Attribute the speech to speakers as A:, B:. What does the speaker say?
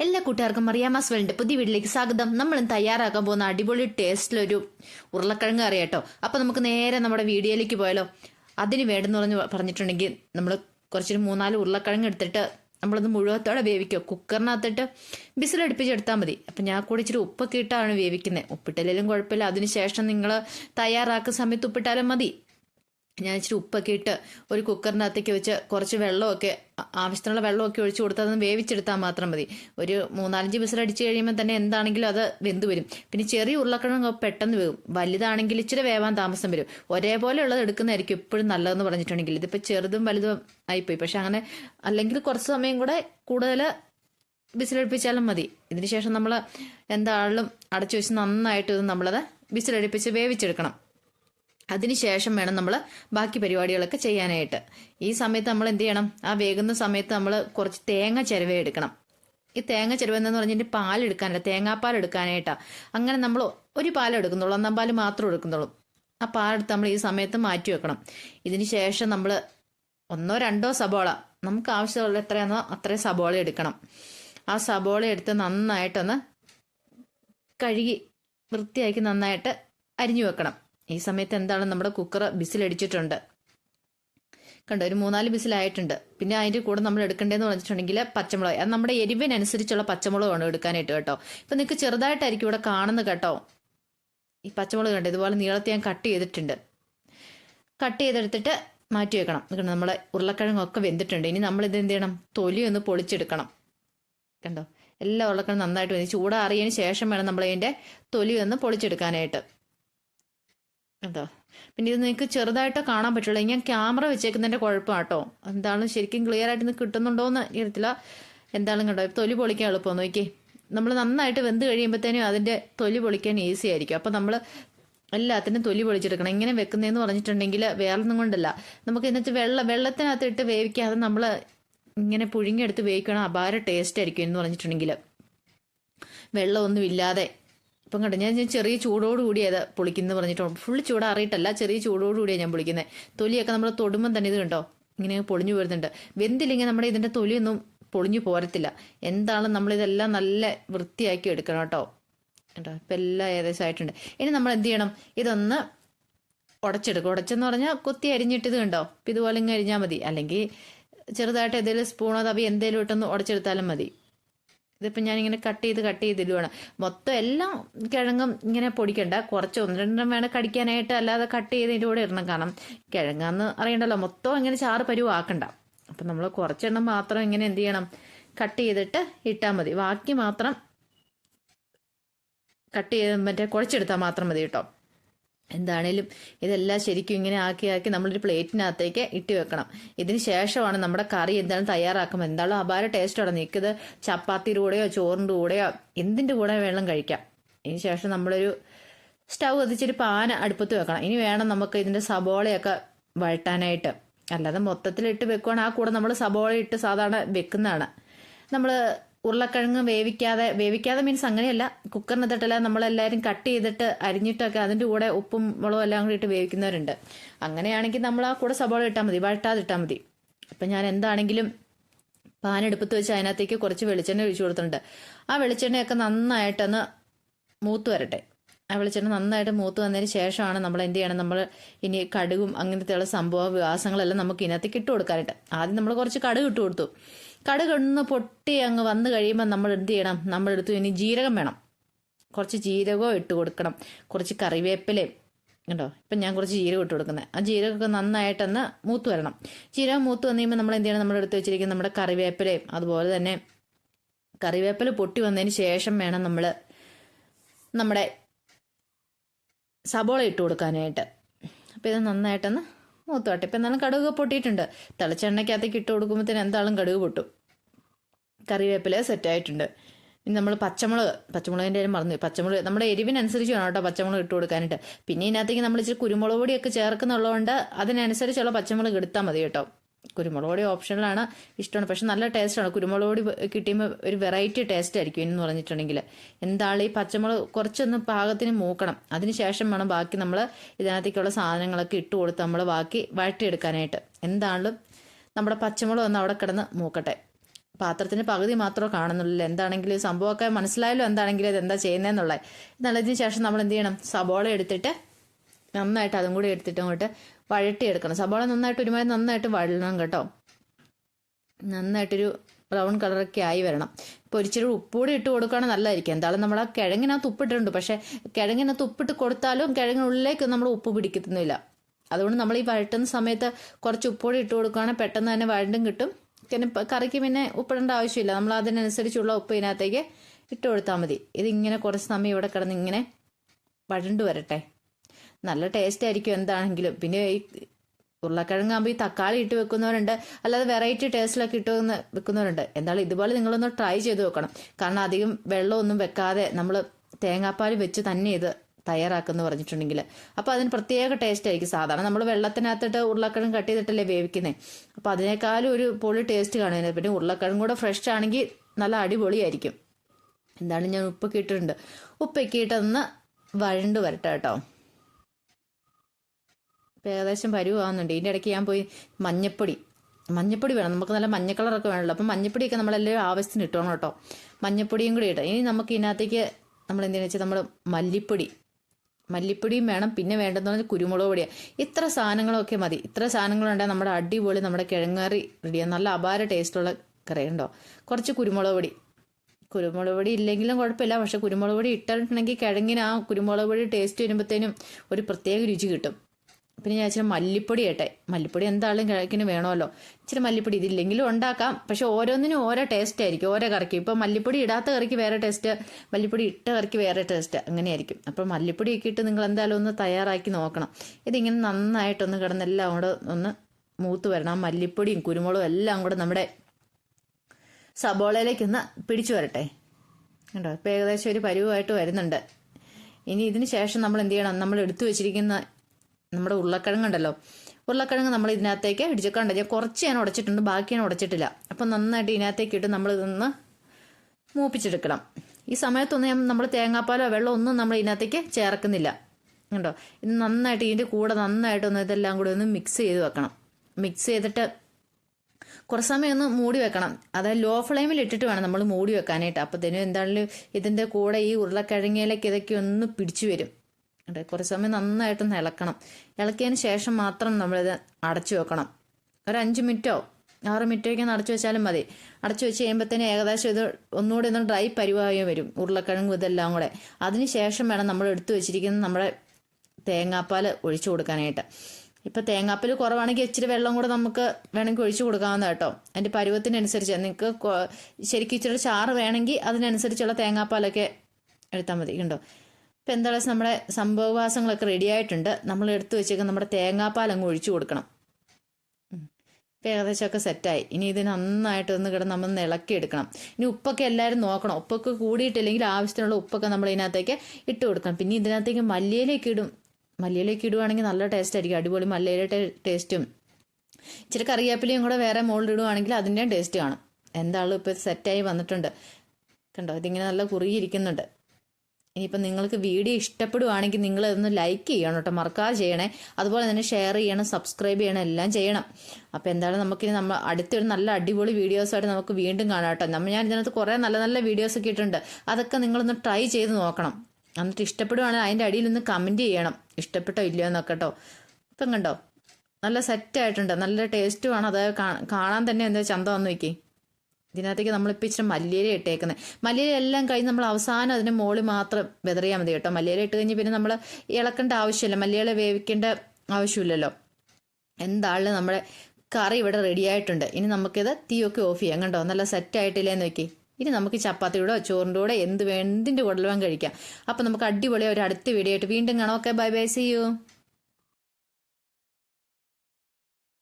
A: എല്ലാ കൂട്ടുകാർക്കും മറിയാമാസ് വേൾഡ് പുതിയ വീട്ടിലേക്ക് സ്വാഗതം. നമ്മളും തയ്യാറാക്കാൻ പോകുന്ന അടിപൊളി ടേസ്റ്റിലൊരു ഉരുളക്കിഴങ്ങ് കറി കേട്ടോ. അപ്പൊ നമുക്ക് നേരെ നമ്മുടെ വീഡിയോയിലേക്ക് പോയാലോ. അതിന് വേണ്ടെന്ന് പറഞ്ഞ് പറഞ്ഞിട്ടുണ്ടെങ്കിൽ നമ്മൾ കുറച്ചൊരു മൂന്നാൽ ഉരുളക്കിഴങ്ങ് എടുത്തിട്ട് നമ്മളത് മുഴുവത്തോടെ വേവിക്കുക. കുക്കറിനകത്തിട്ട് ബിസിലടുപ്പിച്ചെടുത്താൽ മതി. അപ്പം ഞാൻ കൂടി ഇച്ചിരി ഉപ്പൊക്കെ ഇട്ടാണ് വേവിക്കുന്നത് ഉപ്പിട്ടില്ലെങ്കിലും കുഴപ്പമില്ല. അതിനുശേഷം നിങ്ങൾ തയ്യാറാക്കുന്ന സമയത്ത് ഉപ്പിട്ടാലും മതി. ഞാൻ ഇച്ചിരി ഉപ്പൊക്കെ ഇട്ട് ഒരു കുക്കറിനകത്തേക്ക് വെച്ച് കുറച്ച് വെള്ളമൊക്കെ ആവശ്യത്തിനുള്ള വെള്ളമൊക്കെ ഒഴിച്ചു കൊടുത്ത് അതൊന്ന് വേവിച്ചെടുത്താൽ മാത്രം മതി. ഒരു മൂന്നാലഞ്ച് വിസിൽ അടിച്ച് കഴിയുമ്പോൾ തന്നെ എന്താണെങ്കിലും അത് വെന്ത് വരും. പിന്നെ ചെറിയ ഉരുളക്കിഴങ്ങ് പെട്ടെന്ന് വേകും വലുതാണെങ്കിൽ ഇച്ചിരി വേവാൻ താമസം വരും. ഒരേപോലെ ഉള്ളത് എടുക്കുന്നതായിരിക്കും എപ്പോഴും നല്ലതെന്ന് പറഞ്ഞിട്ടുണ്ടെങ്കിൽ. ഇതിപ്പോൾ ചെറുതും വലുതും ആയിപ്പോയി. പക്ഷെ അങ്ങനെ അല്ലെങ്കിൽ കുറച്ച് സമയം കൂടെ കൂടുതൽ വിസിലടിപ്പിച്ചാലും മതി. ഇതിന് ശേഷം നമ്മൾ എന്താണെങ്കിലും അടച്ചു വെച്ച് നന്നായിട്ട് ഇത് നമ്മളത് വിസിലടിപ്പിച്ച് വേവിച്ചെടുക്കണം. അതിനുശേഷം വേണം നമ്മൾ ബാക്കി പരിപാടികളൊക്കെ ചെയ്യാനായിട്ട്. ഈ സമയത്ത് നമ്മൾ എന്ത് ചെയ്യണം? ആ വേകുന്ന സമയത്ത് നമ്മൾ കുറച്ച് തേങ്ങ ചിരവ എടുക്കണം. ഈ തേങ്ങ ചിരവെന്ന് പറഞ്ഞിട്ട് പാൽ എടുക്കാനല്ല തേങ്ങാപ്പാൽ എടുക്കാനായിട്ടാണ് അങ്ങനെ നമ്മൾ ഒരു പാൽ എടുക്കുന്നുള്ളൂ ഒന്നാം പാൽ മാത്രം എടുക്കുന്നുള്ളൂ. ആ പാലെടുത്ത് നമ്മൾ ഈ സമയത്ത് മാറ്റി വെക്കണം. ഇതിന് ശേഷം നമ്മൾ ഒന്നോ രണ്ടോ സബോള നമുക്ക് ആവശ്യമുള്ള എത്രയാണോ അത്രയും സബോള എടുക്കണം. ആ സബോള എടുത്ത് നന്നായിട്ടൊന്ന് കഴുകി വൃത്തിയാക്കി നന്നായിട്ട് അരിഞ്ഞു വെക്കണം. ഈ സമയത്ത് എന്താണ് നമ്മുടെ കുക്കർ ബിസിലടിച്ചിട്ടുണ്ട്. കണ്ടോ ഒരു മൂന്നാൽ ബിസിലായിട്ടുണ്ട്. പിന്നെ അതിന്റെ കൂടെ നമ്മൾ എടുക്കേണ്ടതെന്ന് പറഞ്ഞിട്ടുണ്ടെങ്കിൽ പച്ചമുളക്. അത് നമ്മുടെ എരിവിനനുസരിച്ചുള്ള പച്ചമുളകാണ് എടുക്കാനായിട്ട് കേട്ടോ. ഇപ്പം നിങ്ങൾക്ക് ചെറുതായിട്ടായിരിക്കും ഇവിടെ കാണുന്നത് കേട്ടോ. ഈ പച്ചമുളക് കണ്ടോ ഇതുപോലെ നീളത്തെ ഞാൻ കട്ട് ചെയ്തിട്ടുണ്ട്. കട്ട് ചെയ്തെടുത്തിട്ട് മാറ്റി വെക്കണം. കണ്ടോ നമ്മളെ ഉരുളക്കിഴങ്ങൊക്കെ വെന്തിട്ടുണ്ട്. ഇനി നമ്മൾ ഇത് എന്ത് ചെയ്യണം? തൊലി ഒന്ന് പൊളിച്ചെടുക്കണം. കണ്ടോ എല്ലാ ഉരുളക്കിഴങ്ങും നന്നായിട്ട് വെന്ത് ചൂടാറിയതിന് ശേഷം വേണം നമ്മൾ അതിന്റെ തൊലി ഒന്ന് പൊളിച്ചെടുക്കാനായിട്ട്. കണ്ടോ പിന്നെ ഇത് നിങ്ങൾക്ക് ചെറുതായിട്ട് കാണാൻ പറ്റുള്ളൂ. ഞാൻ ക്യാമറ വെച്ചേക്കുന്നതിന്റെ കുഴപ്പം കേട്ടോ എന്താണ് ശരിക്കും ക്ലിയർ ആയിട്ട് ഇത് കിട്ടുന്നുണ്ടോയെന്ന് അറിയത്തില്ല. എന്താണെന്ന് കണ്ടോ? തൊലി പൊളിക്കാൻ എളുപ്പം നോക്കി. നമ്മൾ നന്നായിട്ട് വെന്ത് കഴിയുമ്പോഴത്തേനും അതിന്റെ തൊലി പൊളിക്കാൻ ഈസി ആയിരിക്കും. അപ്പോൾ നമ്മൾ എല്ലാത്തിനും തൊലി പൊളിച്ചെടുക്കണം. ഇങ്ങനെ വെക്കുന്നതെന്ന് പറഞ്ഞിട്ടുണ്ടെങ്കിൽ വേറൊന്നും കൊണ്ടല്ല. നമുക്ക് ഇന്നത്തെ വെള്ളം വെള്ളത്തിനകത്ത് ഇട്ട് വേവിക്കാതെ നമ്മൾ ഇങ്ങനെ പുഴുങ്ങിയെടുത്ത് വേവിക്കണം അപാര ടേസ്റ്റ് ആയിരിക്കും എന്ന് പറഞ്ഞിട്ടുണ്ടെങ്കിൽ. വെള്ളമൊന്നും ഇല്ലാതെ ഇപ്പം കണ്ടോ ഞാൻ ചെറിയ ചൂടോട് കൂടിയത് പൊളിക്കുന്നത് പറഞ്ഞിട്ടുണ്ട് ഫുൾ ചൂടാറിയിട്ടല്ല ചെറിയ ചൂടോട് കൂടിയാണ് ഞാൻ പൊളിക്കുന്നത് തൊലിയൊക്കെ നമ്മൾ തൊടുമ്പം തന്നെ ഇത് കണ്ടോ ഇങ്ങനെ പൊളിഞ്ഞു വരുന്നുണ്ട് വെന്തില്ലെങ്കിൽ നമ്മുടെ ഇതിന്റെ തൊലിയൊന്നും പൊളിഞ്ഞു പോരത്തില്ല. എന്താണ് നമ്മളിതെല്ലാം നല്ല വൃത്തിയാക്കി എടുക്കണം കേട്ടോ. കേട്ടോ ഇപ്പം എല്ലാം ഏകദേശം ആയിട്ടുണ്ട്. ഇനി നമ്മൾ എന്ത് ചെയ്യണം ഇതൊന്ന് ഉടച്ചെടുക്കും. ഉടച്ചെന്ന് പറഞ്ഞാൽ കൊത്തി അരിഞ്ഞിട്ട് ഇത് കണ്ടോ ഇപ്പം ഇതുപോലെ ഇങ്ങ് അരിഞ്ഞാൽ മതി. അല്ലെങ്കിൽ ചെറുതായിട്ട് എന്തെങ്കിലും സ്പൂണോ തവി എന്തെങ്കിലും ഇട്ടൊന്ന് ഉടച്ചെടുത്താലും മതി. ഇതിപ്പോൾ ഞാനിങ്ങനെ കട്ട് ചെയ്ത് കട്ട് ചെയ്തിടുവാണ് മൊത്തം എല്ലാം കിഴങ്ങും ഇങ്ങനെ പൊടിക്കണ്ട. കുറച്ച് ഒന്ന് രണ്ടെണ്ണം വേണം കടിക്കാനായിട്ട്. അല്ലാതെ കട്ട് ചെയ്ത് ഇതിന്റെ കൂടെ ഇടണം. കാരണം കിഴങ്ങാന്ന് അറിയണ്ടല്ലോ മൊത്തം ഇങ്ങനെ ചാറ് പരുവാക്കണ്ട. അപ്പം നമ്മൾ കുറച്ചെണ്ണം മാത്രം ഇങ്ങനെ എന്ത് ചെയ്യണം? കട്ട് ചെയ്തിട്ട് ഇട്ടാൽ മതി. ബാക്കി മാത്രം കട്ട് ചെയ്ത് മറ്റേ കുഴച്ചെടുത്താൽ മാത്രം മതി കേട്ടോ. എന്താണേലും ഇതെല്ലാം ശരിക്കും ഇങ്ങനെ ആക്കി ആക്കി നമ്മളൊരു പ്ലേറ്റിനകത്തേക്ക് ഇട്ട് വെക്കണം. ഇതിന് ശേഷമാണ് നമ്മുടെ കറി എന്താണ് തയ്യാറാക്കുമ്പോൾ എന്താണോ അപാര ടേസ്റ്റോടെ നിൽക്കുന്നത്. ചപ്പാത്തിയുടെ കൂടെയോ ചോറിന്റെ കൂടെയോ എന്തിന്റെ കൂടെ വേണം കഴിക്കാം. ഇതിന് ശേഷം നമ്മളൊരു സ്റ്റൗ കത്തിച്ചൊരു പാന അടുപ്പത്ത് വെക്കണം. ഇനി വേണം നമുക്ക് ഇതിന്റെ സബോളയൊക്കെ വഴട്ടാനായിട്ട് അല്ലാതെ മൊത്തത്തിലിട്ട് വെക്കുവാണെങ്കിൽ ആ കൂടെ നമ്മൾ സബോള ഇട്ട് സാധാരണ വെക്കുന്നതാണ്. നമ്മൾ ഉരുളക്കിഴങ്ങ് വേവിക്കാതെ വേവിക്കാതെ മീൻസ് അങ്ങനെയല്ല. കുക്കറിനകത്തിട്ടല്ല നമ്മളെല്ലാവരും കട്ട് ചെയ്തിട്ട് അരിഞ്ഞിട്ടൊക്കെ അതിന്റെ കൂടെ ഉപ്പും മുളകും എല്ലാം കൂടി ഇട്ട് വേവിക്കുന്നവരുണ്ട്. അങ്ങനെയാണെങ്കിൽ നമ്മൾ ആ കൂടെ സബോള ഇട്ടാൽ മതി വഴട്ടാതിട്ടാൽ മതി. അപ്പം ഞാൻ എന്താണെങ്കിലും പാൻ എടുപ്പത്ത് വെച്ച് അതിനകത്തേക്ക് കുറച്ച് വെളിച്ചെണ്ണ ഒഴിച്ചു കൊടുത്തിട്ടുണ്ട്. ആ വെളിച്ചെണ്ണയൊക്കെ നന്നായിട്ടൊന്ന് മൂത്ത് വരട്ടെ. ആ വെളിച്ചെണ്ണ നന്നായിട്ട് മൂത്ത് വന്നതിന് ശേഷമാണ് നമ്മൾ എന്ത് ചെയ്യണം? നമ്മൾ ഇനി കടുകും അങ്ങനത്തെയുള്ള സംഭവ വികാസങ്ങളെല്ലാം നമുക്ക് ഇതിനകത്തേക്ക് ഇട്ട് കൊടുക്കാനായിട്ട്. ആദ്യം നമ്മൾ കുറച്ച് കടുക് ഇട്ട് കൊടുത്തു. കടുക് ഒന്ന് പൊട്ടി അങ്ങ് വന്നു കഴിയുമ്പോൾ നമ്മൾ എന്ത് ചെയ്യണം? നമ്മളെടുത്ത് ഇനി ജീരകം വേണം. കുറച്ച് ജീരകവും ഇട്ട് കൊടുക്കണം. കുറച്ച് കറിവേപ്പിലയും. കണ്ടോ? ഇപ്പം ഞാൻ കുറച്ച് ജീരകം ഇട്ട് കൊടുക്കുന്നത് ആ ജീരകമൊക്കെ നന്നായിട്ടൊന്ന് മൂത്ത് വരണം. ജീരകം മൂത്ത് വന്നു കഴിയുമ്പോൾ നമ്മൾ എന്ത് ചെയ്യണം? നമ്മൾ എടുത്ത് വെച്ചിരിക്കുന്ന നമ്മുടെ കറിവേപ്പിലയും അതുപോലെ തന്നെ കറിവേപ്പില പൊട്ടി വന്നതിന് ശേഷം വേണം നമ്മൾ നമ്മുടെ സബോള ഇട്ട് കൊടുക്കാനായിട്ട്. അപ്പോൾ ഇത് നന്നായിട്ടൊന്ന് മൂത്തോട്ടെ ഇപ്പം എന്നാലും കടുക് പൊട്ടിയിട്ടുണ്ട്. തിളച്ചെണ്ണയ്ക്കകത്തേക്ക് ഇട്ട് കൊടുക്കുമ്പോഴത്തേന് എന്താളും കടുക് പൊട്ടും. കറിവേപ്പില സെറ്റായിട്ടുണ്ട് ഇനി നമ്മൾ പച്ചമുളക് പച്ചമുളകിന്റെ കാര്യം മറന്നു. പച്ചമുളക് നമ്മുടെ എരിവിനനുസരിച്ച് വേണം കേട്ടോ പച്ചമുളക് ഇട്ട് കൊടുക്കാനായിട്ട്. പിന്നെ ഇതിനകത്തേക്ക് നമ്മൾ ഇച്ചിരി കുരുമുളക് പൊടിയൊക്കെ ചേർക്കുന്നുള്ളതുകൊണ്ട് അതിനനുസരിച്ചുള്ള പച്ചമുളക് എടുത്താൽ മതി കേട്ടോ. കുരുമുളക് പൊടി ഓപ്ഷനിലാണ്. ഇഷ്ടമാണ്. പക്ഷെ നല്ല ടേസ്റ്റാണ്. കുരുമുളക് പൊടി കിട്ടിയുമ്പോൾ ഒരു വെറൈറ്റി ടേസ്റ്റ് ആയിരിക്കും എന്ന് പറഞ്ഞിട്ടുണ്ടെങ്കിൽ. എന്താണ് ഈ പച്ചമുളക് കുറച്ചൊന്ന് പാകത്തിന് മൂക്കണം. അതിനുശേഷം വേണം ബാക്കി നമ്മൾ ഇതിനകത്തേക്കുള്ള സാധനങ്ങളൊക്കെ ഇട്ട് കൊടുത്ത് നമ്മൾ ബാക്കി വഴറ്റിയെടുക്കാനായിട്ട്. എന്താണെങ്കിലും നമ്മുടെ പച്ചമുളക് ഒന്ന് അവിടെ കിടന്ന് മൂക്കട്ടെ. പാത്രത്തിന് പകുതി മാത്രമേ കാണുന്നുള്ളൂ. എന്താണെങ്കിലും സംഭവമൊക്കെ മനസ്സിലായാലും എന്താണെങ്കിലും ഇത് എന്താ ചെയ്യുന്നതെന്നുള്ളത്. എന്നുള്ളതിന് ശേഷം നമ്മൾ എന്ത് ചെയ്യണം? സബോള എടുത്തിട്ട് നന്നായിട്ട് അതും കൂടി എടുത്തിട്ട് അങ്ങോട്ട് വഴട്ടിയെടുക്കണം. സബോള നന്നായിട്ട് ഒരുമാതിരി നന്നായിട്ട് വഴണം കേട്ടോ. നന്നായിട്ടൊരു ബ്രൗൺ കളറൊക്കെ ആയി വരണം. ഇപ്പോൾ ഒരിച്ചിരി ഉപ്പുകൂടി ഇട്ട് കൊടുക്കുകയാണെങ്കിൽ നല്ലതായിരിക്കും. എന്തായാലും നമ്മൾ ആ കിഴങ്ങിനകത്ത് ഉപ്പിട്ടിട്ടുണ്ട്. പക്ഷേ കിഴങ്ങിനകത്ത് ഉപ്പിട്ട് കൊടുത്താലും കിഴങ്ങിനുള്ളിലേക്ക് നമ്മൾ ഉപ്പ് പിടിക്കുന്നില്ല അതുകൊണ്ട് നമ്മൾ ഈ വഴട്ടുന്ന സമയത്ത് കുറച്ച് ഉപ്പുകൂടി ഇട്ട് കൊടുക്കുകയാണെങ്കിൽ പെട്ടെന്ന് തന്നെ വഴണ്ടും കിട്ടും. പിന്നെ കറിക്ക് പിന്നെ ഉപ്പിടേണ്ട ആവശ്യമില്ല. നമ്മൾ അതിനനുസരിച്ചുള്ള ഉപ്പ് ഇതിനകത്തേക്ക് ഇട്ട് കൊടുത്താൽ മതി. ഇതിങ്ങനെ കുറച്ച് സമയം ഇവിടെ കിടന്ന് ഇങ്ങനെ വഴണ്ട് വരട്ടെ. നല്ല ടേസ്റ്റ് ആയിരിക്കും എന്താണെങ്കിലും. പിന്നെ ഈ ഉരുളക്കിഴങ്ങാകുമ്പോൾ ഈ തക്കാളി ഇട്ട് വെക്കുന്നവരുണ്ട്. അല്ലാതെ വെറൈറ്റി ടേസ്റ്റിലൊക്കെ ഇട്ട് വെക്കുന്ന വെക്കുന്നവരുണ്ട്. എന്തായാലും ഇതുപോലെ നിങ്ങളൊന്ന് ട്രൈ ചെയ്ത് വെക്കണം കാരണം അധികം വെള്ളമൊന്നും വെക്കാതെ നമ്മൾ തേങ്ങാപ്പാൽ വെച്ച് തന്നെ ഇത് തയ്യാറാക്കുമെന്ന് പറഞ്ഞിട്ടുണ്ടെങ്കിൽ. അപ്പോൾ അതിന് പ്രത്യേക ടേസ്റ്റ് ആയിരിക്കും. സാധാരണ നമ്മൾ വെള്ളത്തിനകത്തിട്ട് ഉരുളക്കിഴങ്ങ് കട്ട് ചെയ്തിട്ടല്ലേ വേവിക്കുന്നത് അപ്പോൾ അതിനേക്കാളും ഒരു പൊളി ടേസ്റ്റ് കാണുന്നത്. പിന്നെ ഉരുളക്കിഴങ്ങ് കൂടെ ഫ്രഷ് ആണെങ്കിൽ നല്ല അടിപൊളിയായിരിക്കും. എന്താണ് ഞാൻ ഉപ്പൊക്കെ ഇട്ടിട്ടുണ്ട്. ഉപ്പൊക്കെ ഇട്ടൊന്ന് വഴണ്ട് വരട്ടെ കേട്ടോ. ഇപ്പം ഏകദേശം പരുവാകുന്നുണ്ട് ഇതിന്റെ ഇടയ്ക്ക് ഞാൻ പോയി മഞ്ഞപ്പൊടി. മഞ്ഞപ്പൊടി വേണം. നമുക്ക് നല്ല മഞ്ഞ കളറൊക്കെ വേണമല്ലോ അപ്പം മഞ്ഞപ്പൊടിയൊക്കെ നമ്മളെല്ലാവരും ആവശ്യത്തിന് ഇട്ടോണം കേട്ടോ. മഞ്ഞപ്പൊടിയും കൂടി ഇടാം. ഇനി നമുക്ക് ഇതിനകത്തേക്ക് നമ്മൾ എന്തിനാ വെച്ചാൽ നമ്മൾ മല്ലിപ്പൊടി. മല്ലിപ്പൊടിയും വേണം. പിന്നെ വേണ്ടതെന്ന് പറഞ്ഞാൽ കുരുമുളക് പൊടിയാണ് ഇത്ര സാധനങ്ങളൊക്കെ മതി. ഇത്ര സാധനങ്ങളുണ്ടെങ്കിൽ നമ്മുടെ അടിപൊളി നമ്മുടെ കിഴങ്ങറി റെഡിയാണ് നല്ല അപാര ടേസ്റ്റുള്ള കറി ഉണ്ടോ? കുറച്ച് കുരുമുളക് പൊടി. കുരുമുളക് പൊടി ഇല്ലെങ്കിലും കുഴപ്പമില്ല. പക്ഷെ കുരുമുളക് പൊടി ഇട്ടിട്ടുണ്ടെങ്കിൽ കിഴങ്ങിന് ആ കുരുമുളക് പൊടി ടേസ്റ്റ് വരുമ്പോഴത്തേനും ഒരു പ്രത്യേക രുചി കിട്ടും. പിന്നെ ഞാൻ ഇച്ചിരി മല്ലിപ്പൊടി കേട്ടെ മല്ലിപ്പൊടി എന്തായാലും കിഴക്കിന് വേണമല്ലോ. ഇച്ചിരി മല്ലിപ്പൊടി ഇതില്ലെങ്കിലും ഉണ്ടാക്കാം. പക്ഷെ ഓരോന്നിനും ഓരോ ടേസ്റ്റ് ആയിരിക്കും. ഓരോ കറിക്ക്. ഇപ്പം മല്ലിപ്പൊടി ഇടാത്ത കറിക്ക് വേറെ ടേസ്റ്റ് മല്ലിപ്പൊടി ഇട്ട കറിക്ക് വേറെ ടേസ്റ്റ് അങ്ങനെയായിരിക്കും. അപ്പം മല്ലിപ്പൊടി ഒക്കെ ഇട്ട് നിങ്ങൾ എന്തായാലും ഒന്ന് തയ്യാറാക്കി നോക്കണം. ഇതിങ്ങനെ നന്നായിട്ടൊന്ന് കിടന്നെല്ലാം കൂടെ ഒന്ന് മൂത്ത് വരണം. മല്ലിപ്പൊടിയും കുരുമുളകും എല്ലാം കൂടെ നമ്മുടെ സബോളയിലേക്ക് ഒന്ന് പിടിച്ചു വരട്ടെ. കണ്ടോ? ഇപ്പം ഏകദേശം ഒരു പരിവായിട്ട് വരുന്നുണ്ട്. ഇനി ഇതിന് ശേഷം നമ്മൾ എന്ത് ചെയ്യണം? നമ്മൾ എടുത്തു വെച്ചിരിക്കുന്ന നമ്മുടെ ഉരുളക്കിഴങ്ങുണ്ടല്ലോ ഉരുളക്കിഴങ്ങ് നമ്മൾ ഇതിനകത്തേക്ക് ഇടിച്ചേക്കാണ്ട് ഞാൻ കുറച്ച് ഞാൻ ഉടച്ചിട്ടുണ്ട് ബാക്കി ഞാൻ ഉടച്ചിട്ടില്ല. അപ്പം നന്നായിട്ട് ഇതിനകത്തേക്ക് ഇട്ട് നമ്മൾ ഇതൊന്ന് മൂപ്പിച്ചെടുക്കണം. ഈ സമയത്തൊന്നും നമ്മൾ തേങ്ങാപ്പാലോ വെള്ളമോ ഒന്നും നമ്മൾ ഇതിനകത്തേക്ക് ചേർക്കുന്നില്ല. കണ്ടോ? ഇത് നന്നായിട്ട് ഇതിന്റെ കൂടെ നന്നായിട്ടൊന്ന് ഇതെല്ലാം കൂടി ഒന്ന് മിക്സ് ചെയ്ത് വെക്കണം. മിക്സ് ചെയ്തിട്ട് കുറച്ച് സമയം ഒന്ന് മൂടി വെക്കണം. അതായത് ലോ ഫ്ലെയിമിൽ ഇട്ടിട്ട് വേണം നമ്മൾ മൂടി വെക്കാനായിട്ട്. അപ്പോഴത്തേനും എന്താണെങ്കിലും ഇതിന്റെ കൂടെ ഈ ഉരുളക്കിഴങ്ങയിലേക്ക് ഇതൊക്കെ ഒന്ന് പിടിച്ചു വരും. അതെ കുറച്ച് സമയം നന്നായിട്ടൊന്ന് ഇളക്കണം. ഇളക്കിയതിന് ശേഷം മാത്രം നമ്മളിത് അടച്ചു വെക്കണം. ഒരു അഞ്ച് മിനിറ്റോ ആറ് മിനിറ്റൊക്കെ ഒന്ന് അടച്ചു വെച്ചാലും മതി. അടച്ചു വെച്ച് കഴിയുമ്പോഴത്തേന് ഏകദേശം ഇത് ഒന്നുകൂടി ഒന്ന് ഡ്രൈ പരുവായി വരും. ഉരുളക്കിഴങ്ങും ഇതെല്ലാം കൂടെ. അതിന് ശേഷം വേണം നമ്മൾ എടുത്തു വെച്ചിരിക്കുന്ന നമ്മുടെ തേങ്ങാപ്പാൽ ഒഴിച്ചു കൊടുക്കാനായിട്ട്. ഇപ്പം തേങ്ങാപ്പൽ കുറവാണെങ്കിൽ ഇച്ചിരി വെള്ളം കൂടെ നമുക്ക് വേണമെങ്കിൽ ഒഴിച്ചു കൊടുക്കാവുന്ന കേട്ടോ. അതിന്റെ പരുവത്തിനനുസരിച്ച് നിങ്ങൾക്ക് ശരിക്കും ഇച്ചിരി ചാറ് വേണമെങ്കിൽ അതിനനുസരിച്ചുള്ള തേങ്ങാപ്പാലൊക്കെ എടുത്താൽ മതി. കണ്ടോ? ഇപ്പം എന്താ പറയുക നമ്മുടെ സംഭവവാസങ്ങളൊക്കെ റെഡി ആയിട്ടുണ്ട്. നമ്മൾ എടുത്തു വെച്ചേക്കുന്ന നമ്മുടെ തേങ്ങാപ്പാൽ അങ്ങ് ഒഴിച്ചു കൊടുക്കണം. ഇപ്പം ഏകദേശമൊക്കെ സെറ്റായി ഇനി ഇത് നന്നായിട്ട് ഒന്ന് കിടന്ന് നമ്മൾ ഇളക്കി എടുക്കണം. ഇനി ഉപ്പൊക്കെ എല്ലാവരും നോക്കണം. ഉപ്പൊക്കെ കൂടിയിട്ടില്ലെങ്കിൽ ആവശ്യത്തിനുള്ള ഉപ്പൊക്കെ നമ്മൾ ഇതിനകത്തേക്ക് ഇട്ട് കൊടുക്കണം. പിന്നെ ഇതിനകത്തേക്ക് മല്ലിയിലേക്ക് ഇടും. മല്ലിയിലേക്ക് ഇടുവാണെങ്കിൽ നല്ല ടേസ്റ്റ് ആയിരിക്കും. അടിപൊളി മല്ലിയിലെ ടേസ്റ്റും ഇച്ചിരി കറിവേപ്പിലയും കൂടെ വേറെ മുകളിൽ ഇടുവാണെങ്കിൽ അതിന്റെയും ടേസ്റ്റ് കാണും. എന്താളും ഇപ്പോൾ സെറ്റായി വന്നിട്ടുണ്ട്. കണ്ടോ? ഇതിങ്ങനെ നല്ല കുറുകിയിരിക്കുന്നുണ്ട്. ഇനിയിപ്പോൾ നിങ്ങൾക്ക് വീഡിയോ ഇഷ്ടപ്പെടുവാണെങ്കിൽ നിങ്ങൾ ഇതൊന്ന് ലൈക്ക് ചെയ്യണം കേട്ടോ. മറക്കാതെ ചെയ്യണേ. അതുപോലെ തന്നെ ഷെയർ ചെയ്യണം സബ്സ്ക്രൈബ് ചെയ്യണം എല്ലാം ചെയ്യണം. അപ്പോൾ എന്തായാലും നമുക്കിനി നമ്മൾ അടുത്തൊരു നല്ല അടിപൊളി വീഡിയോസായിട്ട് നമുക്ക് വീണ്ടും കാണാം കേട്ടോ. നമ്മൾ ഞാൻ ഇതിനകത്ത് കുറേ നല്ല നല്ല വീഡിയോസ് ഒക്കെ ഇട്ടിട്ടുണ്ട്. അതൊക്കെ നിങ്ങളൊന്ന് ട്രൈ ചെയ്ത് നോക്കണം. എന്നിട്ട് ഇഷ്ടപ്പെടുവാണെങ്കിൽ അതിന്റെ അടിയിൽ ഒന്ന് കമന്റ് ചെയ്യണം. ഇഷ്ടപ്പെട്ടോ ഇല്ലയോ എന്നൊക്കെ കേട്ടോ. ഇപ്പം കണ്ടോ? നല്ല സെറ്റായിട്ടുണ്ട് നല്ല ടേസ്റ്റുമാണ് അത് കാണാൻ തന്നെ എന്താ ചന്ത വന്നു നോക്കി ഇതിനകത്തേക്ക് നമ്മളിപ്പോൾ ഇച്ചിരി മല്ലിയില ഇട്ടേക്കുന്നത് മല്ലിയില എല്ലാം കഴിഞ്ഞ് നമ്മൾ അവസാനം അതിന് മുകളിൽ മാത്രം വെതറിയാൽ മതി കേട്ടോ. മല്ലിയില ഇട്ട് കഴിഞ്ഞ് പിന്നെ നമ്മൾ ഇളക്കേണ്ട ആവശ്യമില്ല. മല്ലിയില വേവിക്കേണ്ട ആവശ്യമില്ലല്ലോ. എന്താണ് നമ്മുടെ കറി ഇവിടെ റെഡി ആയിട്ടുണ്ട്. ഇനി നമുക്കിത് തീയൊക്കെ ഓഫ് ചെയ്യാം. കണ്ടോ? നല്ല സെറ്റ് ആയിട്ടില്ലേന്ന് നോക്കി. ഇനി നമുക്ക് ചപ്പാത്തിയുടെ ചോറിന്റെ കൂടെ എന്ത് എന്തിന്റെ കൂടലും കഴിക്കാം. അപ്പം നമുക്ക് അടിപൊളി ഒരു അടുത്ത വീഡിയോ ആയിട്ട്. വീണ്ടും കാണാം. Okay bye bye see you